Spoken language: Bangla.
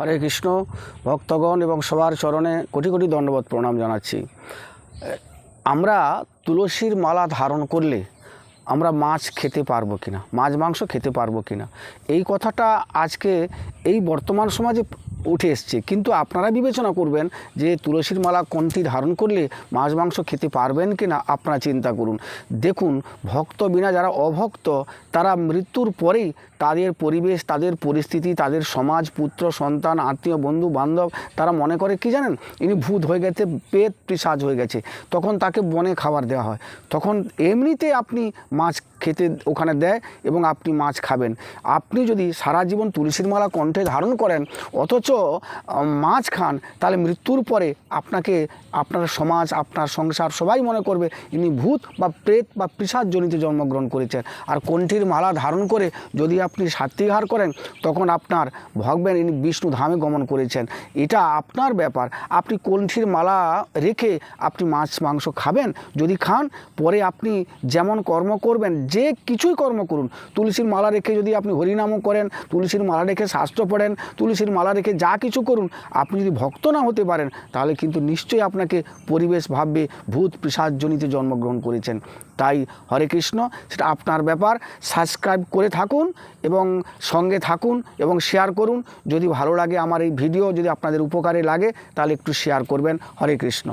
হরে কৃষ্ণ, ভক্তগণ এবং সবার চরণে কোটি কোটি দণ্ডবোধ প্রণাম জানাচ্ছি। আমরা তুলসীর মালা ধারণ করলে আমরা মাছ খেতে পারব কিনা? মাছ মাংস খেতে পারব কিনা? এই কথাটা আজকে এই বর্তমান সমাজে উঠে এসছে। কিন্তু আপনারা বিবেচনা করবেন যে তুলসীর মালা কোনটি ধারণ করলে মাছ মাংস খেতে পারবেন কি না আপনারা চিন্তা করুন। দেখুন, ভক্ত বিনা যারা অভক্ত, তারা মৃত্যুর পরেই তাদের পরিবেশ, তাদের পরিস্থিতি, তাদের সমাজ, পুত্র, সন্তান, আত্মীয়, বন্ধু, বান্ধব, তারা মনে করে কি জানেন? ইনি ভূত হয়ে গেছে, পেট পিসাজ হয়ে গেছে। তখন তাকে বনে খাবার দেওয়া হয়। তখন এমনিতে আপনি মাছ খেতে ওখানে দেয় এবং আপনি মাছ খাবেন। আপনি যদি সারা জীবন তুলসীর মালা কণ্ঠে ধারণ করেন, অথচ মাছ খান তাহলে মৃত্যুর পরে আপনাকে, আপনার সমাজ, আপনার সংসার সবাই মনে করবে ইনি ভূত বা প্রেত বা পিসাজজনিত জন্মগ্রহণ করেছেন। আর কণ্ঠীর মালা ধারণ করে যদি আপনি সাত্বিহার করেন, তখন আপনার ভগবেন ইনি বিষ্ণু ধামে গমন করেছেন। এটা আপনার ব্যাপার। আপনি কণ্ঠীর মালা রেখে আপনি মাছ, মাংস খাবেন, যদি খান, পরে আপনি যেমন কর্ম করবেন, যে কিছুই কর্ম করুন, তুলসীর মালা রেখে যদি আপনি হরিনামও করেন, তুলসীর মালা রেখে শাস্ত্র পড়েন, তুলসীর মালা রেখে যা কিছু করুন, আপনি যদি ভক্ত না হতে পারেন, তাহলে কিন্তু নিশ্চয়ই আপনাকে পরিবেশ ভাববে, ভূত পিসাজজনিতে জন্মগ্রহণ করেছেন। তাই হরে কৃষ্ণ, সেটা আপনার ব্যাপার। সাবস্ক্রাইব করে থাকুন এবং সঙ্গে থাকুন এবং শেয়ার করুন। যদি ভালো লাগে আমার এই ভিডিও যদি আপনাদের উপকারে লাগে, তাহলে একটু শেয়ার করবেন। হরে কৃষ্ণ।